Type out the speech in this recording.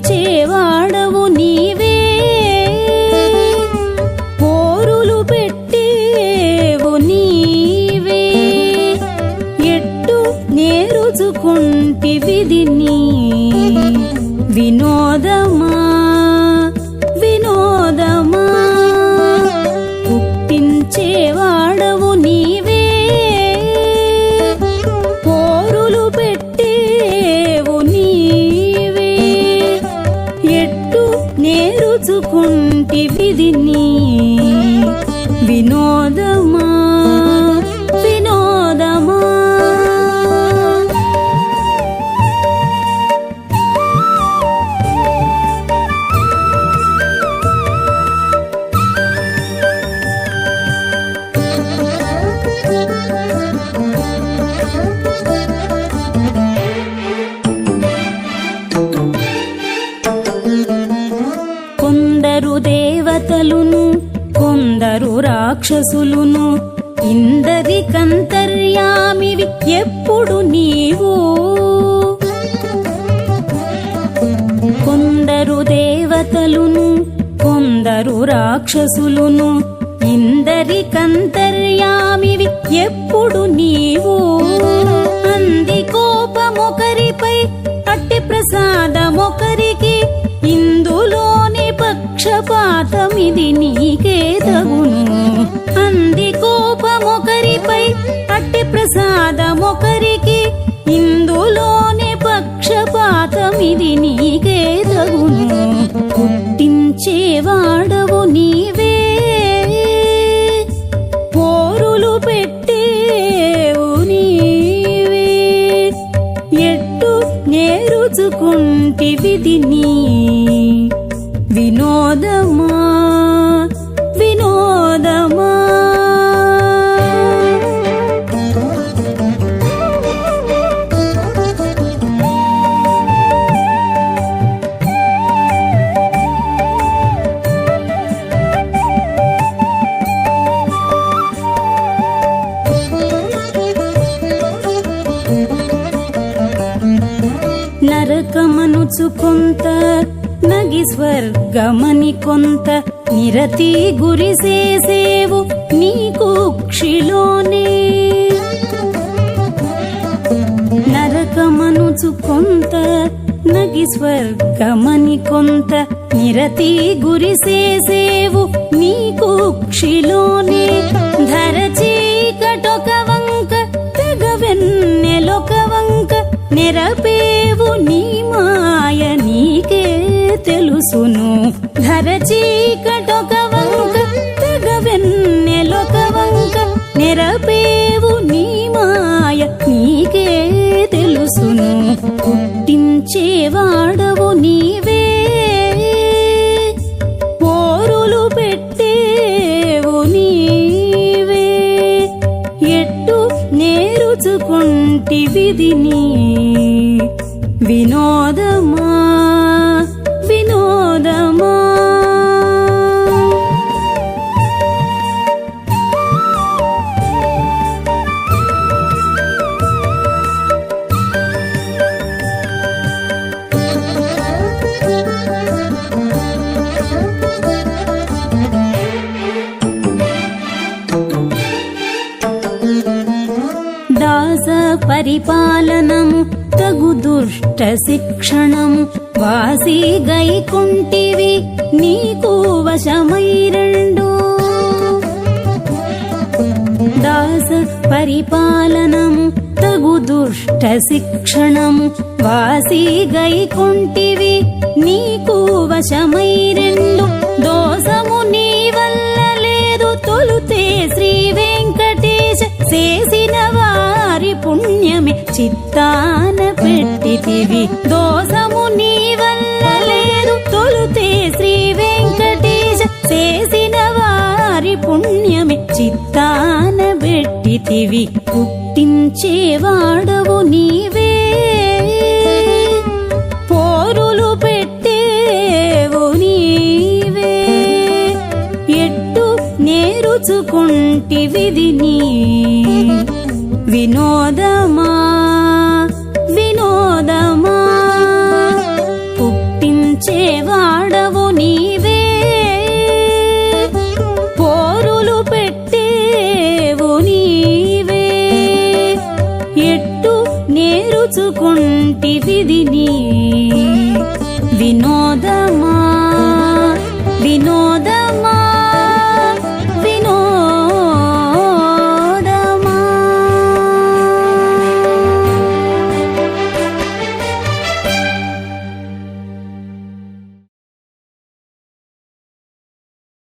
రక్షించేవాడవు నీవే. పోరులు పెట్టేవు నీవే. ఎట్టు నేరుచుకుంటివిది నీ వినోదమా? 的你。రాక్షసులును ఇందరి కంతర్యామివి ఎప్పుడు నీవు? కొందరు దేవతలును కొందరు రాక్షసులును ఇందరి కంతర్యామివి ఎప్పుడు నీవు? అంది కోపమొకరిపై అట్టి ప్రసాదమొకరికి ఇందులోని పక్షపాతమిది నీకే తగును. ప్రసాదమొకరికి ఇందులోని పక్షపాతమిది నీకే తగును. పుట్టించేవాడవు నీవే. పోరులు పెట్టేవు నీవే. ఎట్టు నేరుచుకుంటి విధిని నరకమనుచు కొంత నగి స్వర్గమని కొంత నిరతి గురి చేసేవు నీ కుక్షిలోనే. నరకమనుచు కొంత నగి స్వర్గమని కొంత నిరతి గురి చేసేవు నీ ధర చీకటొక వంక తెగ వెన్నెలొక వంక నిరపే నీ మాయ నీకే తెలుసును. ధర చీకటొక వంక తెగవెన్నెలొక వంక నెరపేవు నీ మాయ నీకే తెలుసును. పుట్టించేవాడవు నీవే. పోరులు పెట్టేవు నీవే. ఎట్టు నేరుచుకుంటి విధిని వినోదమా వినోదమా దాస పరిపాలనము తగు దుష్ట శిక్షణము వాసి గైకుంటివి నీకు వశమై రెండు దాస పరిపాలనము తగు దుష్ట శిక్షణము వాసి గైకుంటివి నీకు వశమై రెండు దోషము నీ వల్ల లేదు తొలుతే శ్రీ వెంకటేశ. చేసినవ పుణ్యమే చిత్తాన పెట్టితివి. దోషము నీ వల్ల లేదు తొలుతే శ్రీ వెంకటేశ చేసిన వారి పుణ్యమే చిత్తాన పెట్టితివి. పుట్టించేవాడవు నీవే. పోరులు పెట్టేవు నీవే. ఎట్టు నేరుచుకుంటి విధిని వినోదమా? వినోదమా? పుట్టించేవాడవు నీవే. పోరులు పెట్టేవు నీవే. ఎట్టు నేరుచుకుంటి ఇంటి విధిని